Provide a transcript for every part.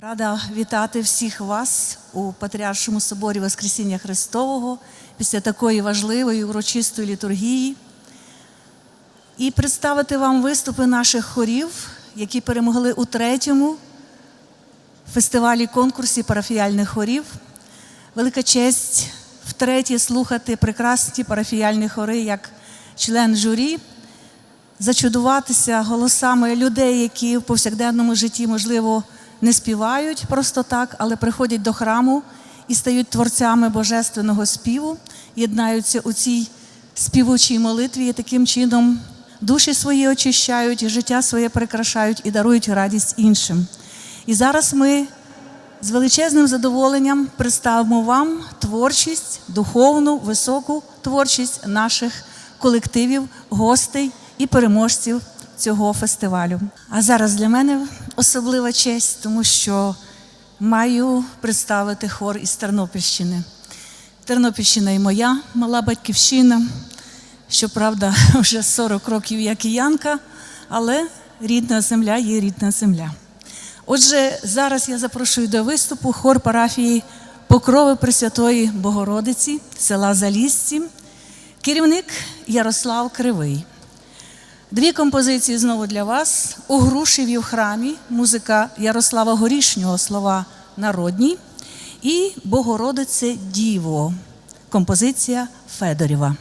Рада вітати всіх вас у Патріаршому соборі Воскресіння Христового після такої важливої урочистої літургії і представити вам виступи наших хорів, які перемогли у третьому фестивалі конкурсі парафіяльних хорів. Велика честь втретє слухати прекрасні парафіяльні хори як член журі зачудуватися голосами людей, які в повсякденному житті, можливо, не співають просто так, але приходять до храму і стають творцями божественного співу, єднаються у цій співучій молитві і таким чином душі свої очищають, життя своє прикрашають і дарують радість іншим. І зараз ми з величезним задоволенням представимо вам творчість, духовну, високу творчість наших колективів, гостей і переможців цього фестивалю. А зараз для мене особлива честь, тому що маю представити хор із Тернопільщини. Тернопільщина і моя мала батьківщина. Щоправда, вже 40 років я киянка, але рідна земля є рідна земля. Отже, зараз я запрошую до виступу хор парафії Покрови Пресвятої Богородиці села Залізці, керівник Ярослав Кривий. Дві композиції знову для вас. У Грушеві в храмі музика Ярослава Горішнього слова народні і Богородице Діво. Композиція Федорєва.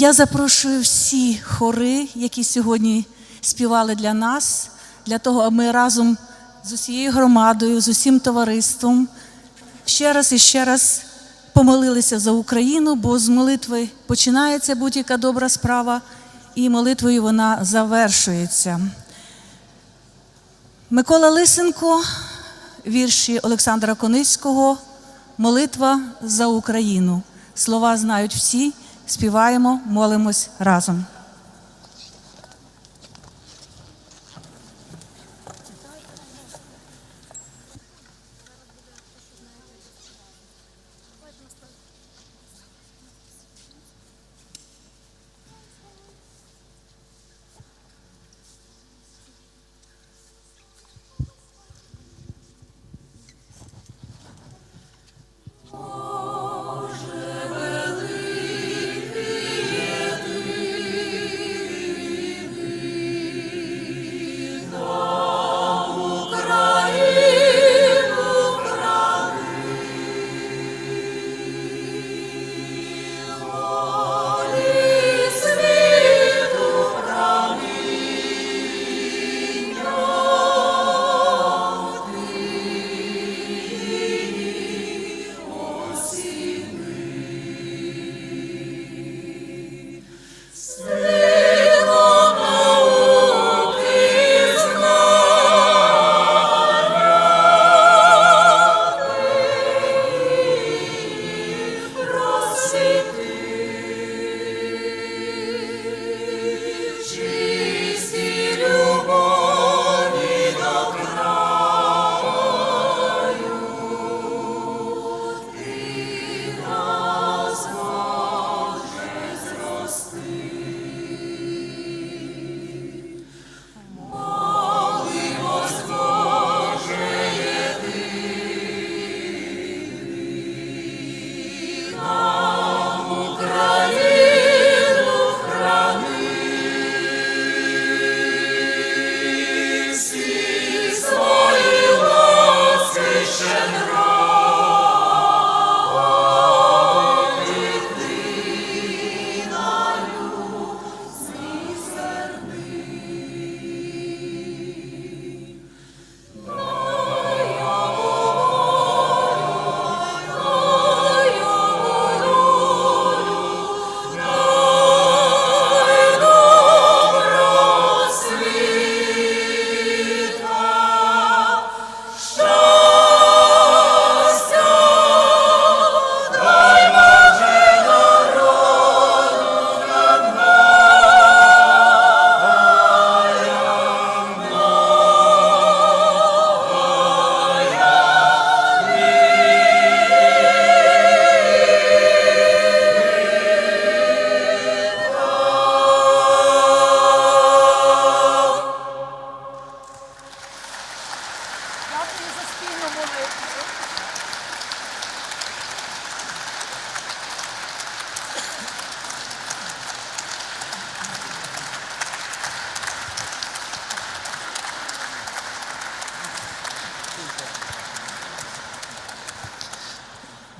Я запрошую всі хори, які сьогодні співали для нас, для того, аби ми разом з усією громадою, з усім товариством ще раз і ще раз помолилися за Україну, бо з молитви починається будь-яка добра справа, і молитвою вона завершується. Микола Лисенко, вірші Олександра Коницького, Молитва за Україну. Слова знають всі, співаємо, молимось разом.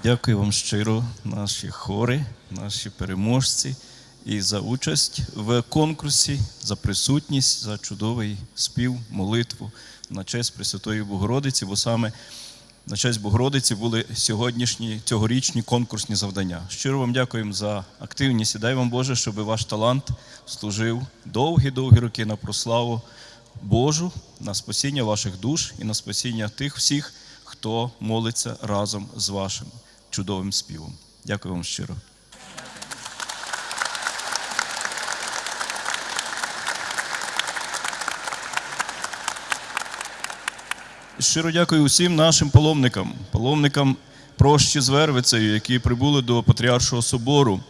Дякую вам щиро, наші хори, наші переможці, і за участь в конкурсі, за присутність, за чудовий спів, молитву на честь Пресвятої Богородиці, бо саме на честь Богородиці були сьогоднішні цьогорічні конкурсні завдання. Щиро вам дякуємо за активність і дай вам Боже, щоб ваш талант служив довгі-довгі роки на прославу Божу, на спасіння ваших душ і на спасіння тих всіх, хто молиться разом з вашим чудовим співом. Дякую вам щиро. Щиро дякую усім нашим паломникам, паломникам прощі з Вервицею, які прибули до Патріаршого собору.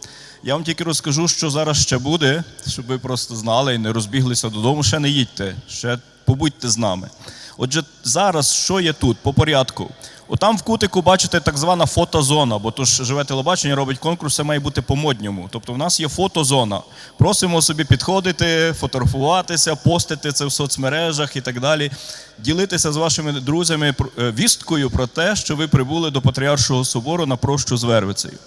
Я вам тільки розкажу, що зараз ще буде, щоб ви просто знали і не розбіглися додому. Ще не їдьте, ще побудьте з нами. Отже, зараз що є тут по порядку? Отам в кутику бачите так звана фотозона, бо то ж живе телебачення робить конкурс, це має бути по-модньому. Тобто в нас є фотозона. Просимо собі підходити, фотографуватися, постити це в соцмережах і так далі. Ділитися з вашими друзями е, вісткою про те, що ви прибули до Патріаршого собору на прощу з Вервицею.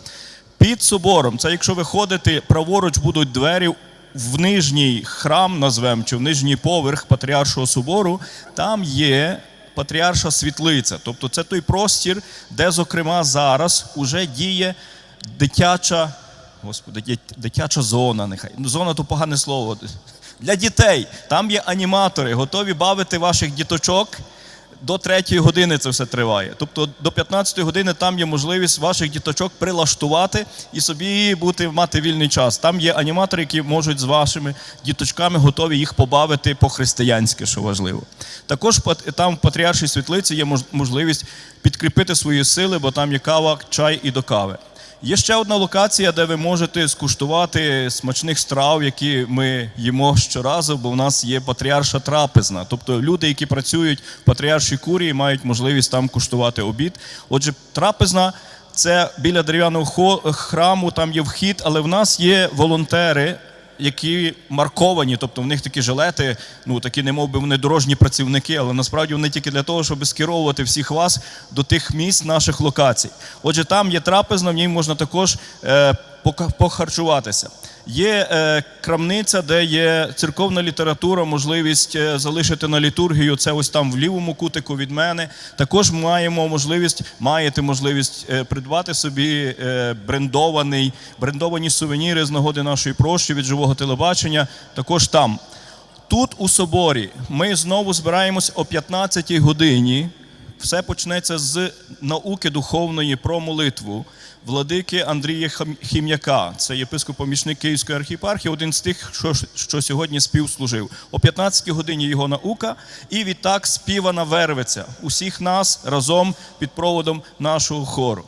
Під собором, це якщо ви ходите, праворуч будуть двері в нижній храм, назвемо, чи в нижній поверх Патріаршого собору, там є патріарша світлиця. Тобто це той простір, де, зокрема, зараз уже діє дитяча, господи, дитяча зона, нехай. Ну, зона то погане слово. Для дітей. Там є аніматори, готові бавити ваших діточок. До 3 години це все триває. Тобто до 15 години там є можливість ваших діточок прилаштувати і собі бути мати вільний час. Там є аніматори, які можуть з вашими діточками готові їх побавити по-християнськи, що важливо. Також там в Патріаршій світлиці є можливість підкріпити свої сили, бо там є кава, чай і до кави. Є ще одна локація, де ви можете скуштувати смачних страв, які ми їмо щоразу, бо в нас є патріарша трапезна. Тобто люди, які працюють в патріаршій курії, мають можливість там куштувати обід. Отже, трапезна це біля дерев'яного храму, там є вхід, але в нас є волонтери. Які марковані, тобто в них такі жилети, ну такі, не би вони дорожні працівники, але насправді вони тільки для того, щоб скеровувати всіх вас до тих місць наших локацій. Отже, там є трапезна, в ній можна також е, похарчуватися. Є е, крамниця, де є церковна література, можливість е, залишити на літургію. Це ось там в лівому кутику від мене. Також маємо можливість, маєте можливість е, придбати собі брендований, брендовані сувеніри з нагоди нашої прощі від живого телебачення. Також там. Тут у соборі ми знову збираємось о 15-й годині. Все почнеться з науки духовної про молитву владики Андрія Хім'яка. Це єпископ помічник Київської архіпархії, один з тих, що, що сьогодні співслужив. О 15 годині його наука, і відтак співана вервиця усіх нас разом під проводом нашого хору.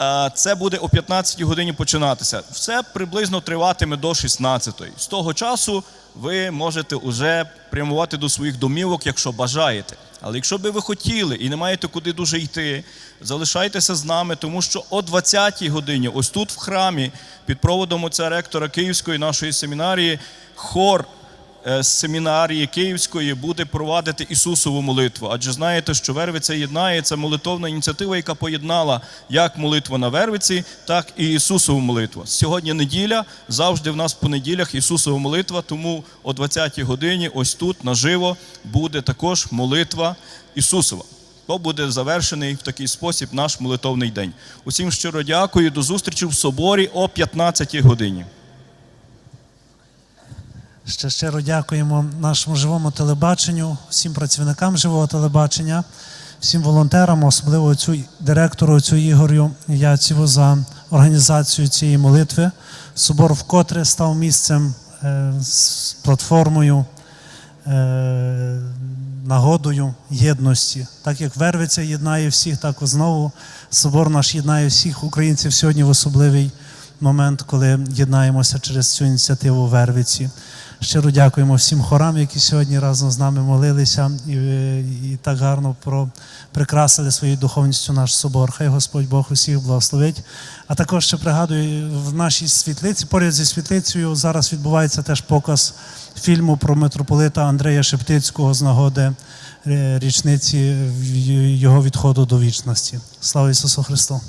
Е, Це буде о 15 годині починатися. Все приблизно триватиме до 16. З того часу ви можете вже прямувати до своїх домівок, якщо бажаєте. Але якщо би ви хотіли і не маєте куди дуже йти, залишайтеся з нами, тому що о 20-й годині, ось тут в храмі, під проводом отця ректора Київської нашої семінарії, хор з семінарії Київської буде провадити Ісусову молитву. Адже знаєте, що Вервиця єднає це молитовна ініціатива, яка поєднала як молитву на Вервиці, так і Ісусову молитву. Сьогодні неділя, завжди в нас по неділях Ісусова молитва, тому о 20-й годині, ось тут наживо, буде також молитва Ісусова. То буде завершений в такий спосіб наш молитовний день. Усім щиро дякую. До зустрічі в соборі о 15-й годині. Ще щиро дякуємо нашому живому телебаченню, всім працівникам живого телебачення, всім волонтерам, особливо цю директору цю Ігорю Яціву за організацію цієї молитви. Собор вкотре став місцем е, з платформою, е, нагодою єдності. Так як Вервиця єднає всіх, так і знову собор наш єднає всіх українців сьогодні в особливий момент, коли єднаємося через цю ініціативу Вервиці. Щиро дякуємо всім хорам, які сьогодні разом з нами молилися і, і так гарно про, прикрасили своєю духовністю наш собор. Хай Господь Бог усіх благословить. А також ще пригадую, в нашій світлиці, поряд зі світлицею, зараз відбувається теж показ фільму про митрополита Андрея Шептицького з нагоди е, річниці його відходу до вічності. Слава Ісусу Христу!